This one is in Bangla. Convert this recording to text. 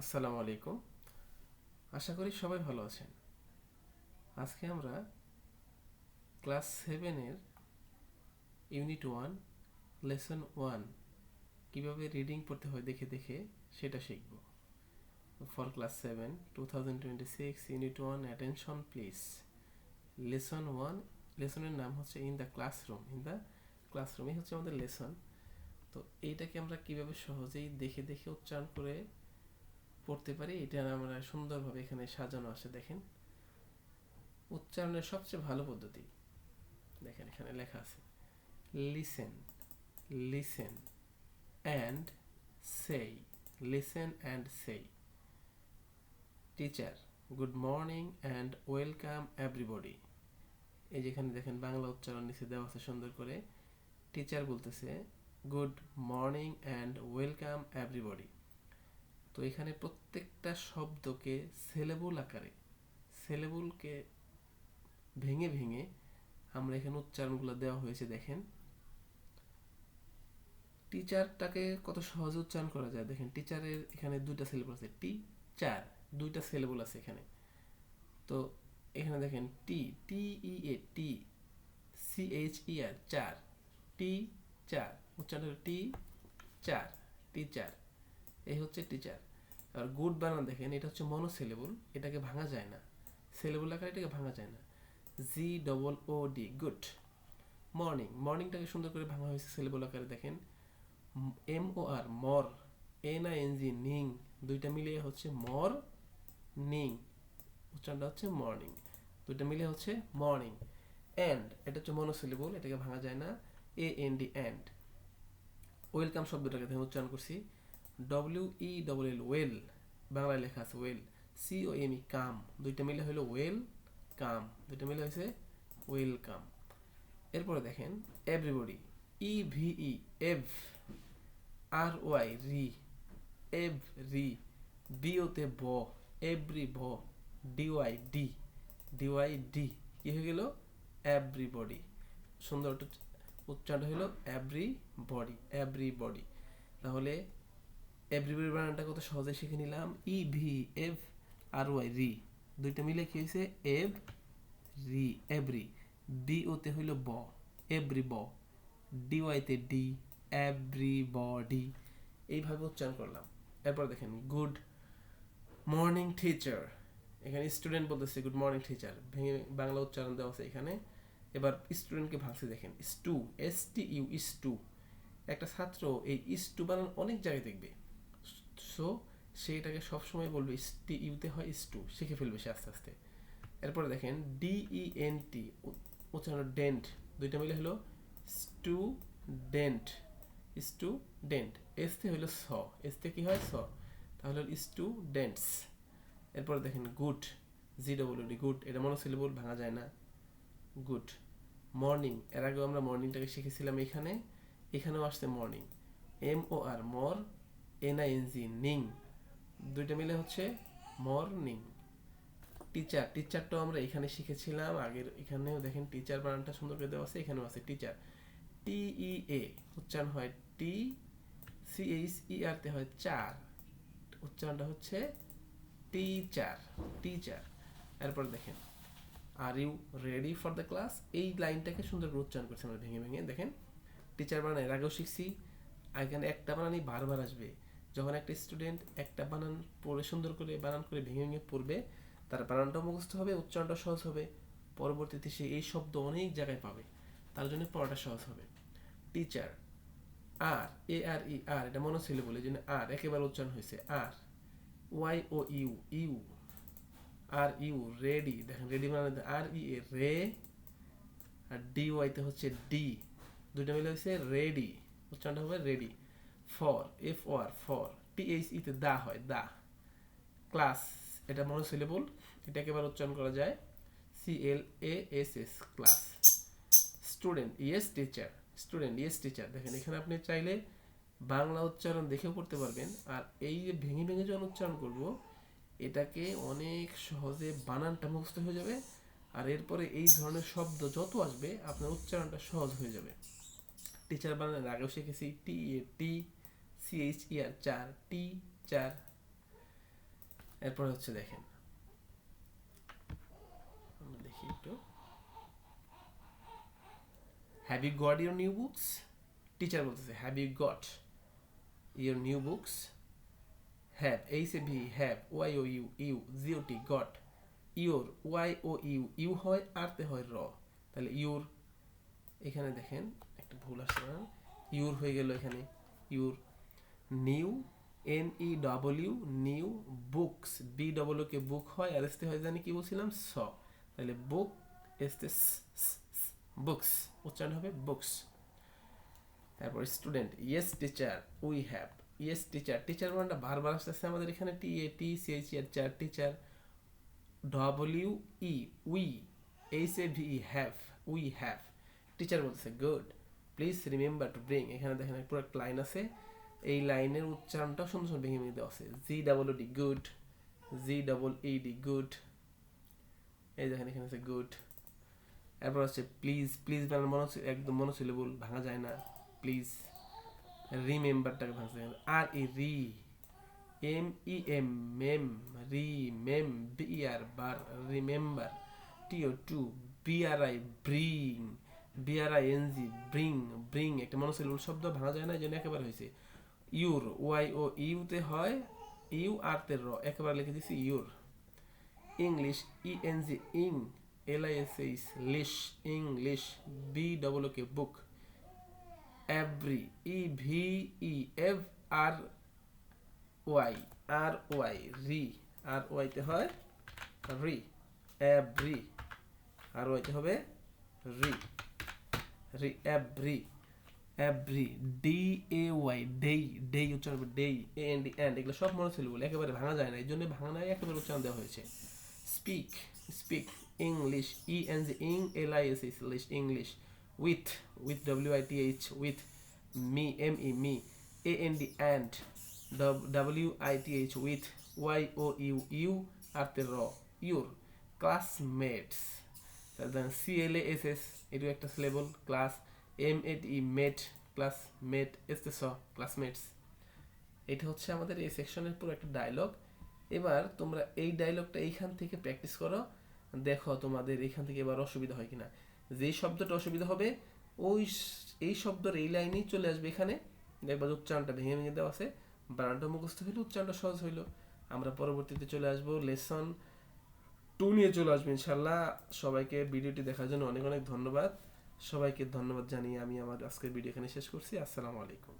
আসসালামু আলাইকুম। আশা করি সবাই ভালো আছেন। আজকে আমরা ক্লাস সেভেনের ইউনিট ওয়ান লেসন ওয়ান কীভাবে রিডিং পড়তে হয় দেখে দেখে সেটা শিখব। For class seven two thousand twenty six unit one attention please lesson one লেসনের নাম হচ্ছে in the classroom in the ক্লাসরুমই হচ্ছে আমাদের লেসন তো এইটাকে আমরা কীভাবে সহজেই দেখে দেখে উচ্চারণ করে পড়তে পারি, এটা আমরা সুন্দরভাবে এখানে সাজানো আছে, দেখেন। উচ্চারণের সবচেয়ে ভালো পদ্ধতি। দেখেন এখানে লেখা আছে listen listen and say listen and say teacher good morning and welcome everybody এই যেখানে দেখেন বাংলা উচ্চারণ নিচে দেওয়া আছে সুন্দর করে। টিচার বলতেছে good morning and welcome everybody তো এখানে প্রত্যেকটা শব্দকে সেলেবল আকারে সেলেবলকে ভেঙে ভেঙে আমরা এখানে উচ্চারণগুলো দেওয়া হয়েছে, দেখেন। টিচারটাকে কত সহজে উচ্চারণ করা যায়, দেখেন, টিচারের এখানে দুইটা সিলেবল আছে টি চার দুইটা সিলেবল আছে এখানে। তো এখানে দেখেন টি টি ই এ টি সি এইচ ই আর চার টি চার উচ্চারণ টি চার টিচার। এই হচ্ছে টিচার আর গুড বানান দেখেন, এটা হচ্ছে মনো মনোসিলেবল এটাকে ভাঙা যায় না। সিলেবল আকারে এটাকে ভাঙা যায় না। G double O D good morning মর্নিংটাকে সুন্দর করে ভাঙা হয়েছে সিলেবল আকারে দেখেন। M O R mor. N I N G ning দুইটা মিলিয়ে হচ্ছে মর নিং উচ্চারণটা হচ্ছে মর্নিং দুইটা মিলিয়ে হচ্ছে মর্নিং অ্যান্ড এটা হচ্ছে মনো মনোসিলেবল এটাকে ভাঙা যায় না। A N D and welcome শব্দটাকে দেখেন, উচ্চারণ করছি। W E double L well বাংলায় লেখা আছে well C O M E come, দুইটা মিলে হলো ওয়েল, কাম, দুইটা মিলে হয়েছে ওয়েলকাম এরপরে দেখেন everybody E V E ev R Y ri ev ri B ওতে ব এভরি ভ ডিওয়াই ডি ডিওয়াই ডি কি হয়ে গেল? এভরিবডি সুন্দর উচ্চারণ হলো এভরি বডি এভরি বডি তাহলে এভরিবডি বানানটা কত সহজে শিখে নিলাম। E V এভ R Y ri দুইটা মিলে কি হয়েছে? এভ রি এভরি বি ওতে হইল ব। এভরি ব। ডি ওয়াইতে ডি এভরি বডি এইভাবে উচ্চারণ করলাম। এরপর দেখেন গুড মর্নিং টিচার এখানে স্টুডেন্ট বলতেছে গুড মর্নিং টিচার ভেঙে বাংলা উচ্চারণ দেওয়া আছে এখানে। এবার স্টুডেন্টকে ভাগছে দেখেন। স্টু এস টি ইউ ইস টু একটা ছাত্র এই ইস টু বানান অনেক জায়গায় দেখবে। সো সে এটাকে সবসময় বলবে টি, ইউতে হয় ইস টু, শিখে ফেলবে সে আস্তে আস্তে। এরপরে দেখেন ডি ই এন টি উচ্চারণ ডেন্ট। দুইটা মিলে হলো স্টুডেন্ট স্টুডেন্ট। এসতে হলো স এসতে কি হয়? স। তাহলে স্টুডেন্টস। এরপরে দেখেন, গুড জি ডি গুড। এটা মনে মনোসিলেবল ভাঙা যায় না। গুড। মর্নিং, এর আগেও আমরা মর্নিংটাকে শিখেছিলাম এখানে, এখানেও আসছে morning. M O R, mor N I N G ning. দুইটা মিলে হচ্ছে মর্নিং টিচার টিচারটাও আমরা এখানে শিখেছিলাম, আগের এখানেও দেখেন টিচার বানানটা সুন্দর করে দেওয়া আছে, এখানেও আছে টিচার। টি ই এ উচ্চারণ হয় টি, সি এইচ ই আর তে হয় চার। উচ্চারণটা হচ্ছে টিচার টিচার। এরপর দেখেন, are you ready for the class? এই লাইনটাকে সুন্দর করে উচ্চারণ করছে আমরা ভেঙে ভেঙে। দেখেন, টিচার বানান, এর আগেও শিখছি। এখানে একটা বানানই বারবার আসবে। যখন একটা স্টুডেন্ট একটা বানান পড়ে সুন্দর করে বানান করে ভেঙে ভেঙে পড়বে, তার বানানটাও মুখস্থ হবে উচ্চারণটা সহজ হবে, পরবর্তীতে সে এই শব্দ অনেক জায়গায় পাবে, তার জন্য পড়াটা সহজ হবে। টিচার আর এ আর ই আর এটা মনে ছিল বলে জন্য আর একেবারে উচ্চারণ হয়েছে are Y O U you are you ready দেখেন রেডি মানে আর ই এ রে আর ডি ওয়াইতে হচ্ছে ডি দুইটা মিলে হচ্ছে রেডি উচ্চারণটা হবে ready for, F O R, for T H ইতে দা হয়, দা। ক্লাস, এটা মনোসিলেবল এটা একেবারে উচ্চারণ করা যায় C L A S S class. Student, yes teacher, student, yes teacher. দেখেন, এখানে আপনি চাইলে বাংলা উচ্চারণ দেখেও পড়তে পারবেন। আর এই যে ভেঙে ভেঙে যখন উচ্চারণ করব, এটাকে অনেক সহজে বানানটা মুখস্থ হয়ে যাবে। আর এরপরে এই ধরনের শব্দ যত আসবে, আপনার উচ্চারণটা সহজ হয়ে যাবে। টিচার বানানোর আগেও শিখেছি টি এ টি সি এইচ ই আর চার টি চার। এরপর হচ্ছে দেখেন। দেখি একটু। Have you got your new books teacher বলতেছে have you got your new books have H A V have Y O U you G O T got your Y O U U হয় আরতে হয়, র। তাহলে ইউর এখানে দেখেন, একটা ভুল আসছে না। ইউর হয়ে গেল এখানে your new N E W new books B W K book হয়, আর এসতে হয় জানি কি বলছিলাম? স। তাহলে বুক এসতে বুকস উচ্চারণ হবে বুকস তারপর student yes teacher we have yes teacher teacher মানটা বারবার আসতেছে আমাদের এখানে টি এ টি সি এইচ এর চার teacher W E we H A V have we have teacher বলতেছে good please remember to bring এখানে দেখেন পুরো একটা লাইন আছে এই লাইনের উচ্চারণটা সুন্দর সুন্দর ভেঙে ভেঙে দেওয়া আছে। G double D good G double E D good এই দেখেন, এখানে আছে গুড এরপর হচ্ছে প্লিজ প্লিজ বানান মনে হচ্ছে একদম মনে ভাঙা যায় না। প্লিজ রিমেম্বারটাকে হবে আর ই রি M E M mem re mem B R ber remember T O to B R I bring B R I N G bring bring একটা মনোসিলেবল শব্দ ভাঙা যায় না, এই জন্য একেবারে হয়েছে। ইউর ওয়াই ও ইউতে হয় ইউ আর তে র, একেবারে লিখে দিছি your. English E N G Eng L I S H lish, English B double K book. Every E V E ev R Y R Y ry R ওয়াইতে হয়, রি, এভরি আর ওয়াইতে হবে, ry ry, every. Every D A Y day day উচ্চারণ ডেই এ এন্ড এগুলো সব মনে ছিল বলে একেবারে ভাঙা যায় না, এই জন্য ভাঙা নাই, একেবারে উচ্চারণ দেওয়া হয়েছে। Speak speak English E N G eng L I S English English with with W I T H with me M E me A N D and W I T H with Y O U you R তে র ইউর ক্লাসমেটস তারপর সি এল এস এস এটিও একটা syllable class M at E mate class mate S s classmates এটা হচ্ছে আমাদের এই সেকশনের পুরো একটা ডায়লগ এবার তোমরা এই ডায়লগটা এইখান থেকে প্র্যাকটিস করো। দেখো তোমাদের এখান থেকে এবার অসুবিধা হয় কিনা। যেই শব্দটা অসুবিধা হবে, ওই এই শব্দের এই লাইনেই চলে আসবে এখানে। দেখবা যে উচ্চারণটা ভেঙে ভেঙে দেওয়া আছে। বানানটা মুখস্থ হইল, উচ্চারণটা সহজ হইল। আমরা পরবর্তীতে চলে আসব লেসন টু নিয়ে চলে আসব ইনশাল্লাহ। সবাইকে ভিডিওটি দেখার জন্য অনেক অনেক ধন্যবাদ। সবাইকে ধন্যবাদ জানিয়ে আমি আমার আজকের ভিডিও এখানে শেষ করছি। আসসালামু আলাইকুম।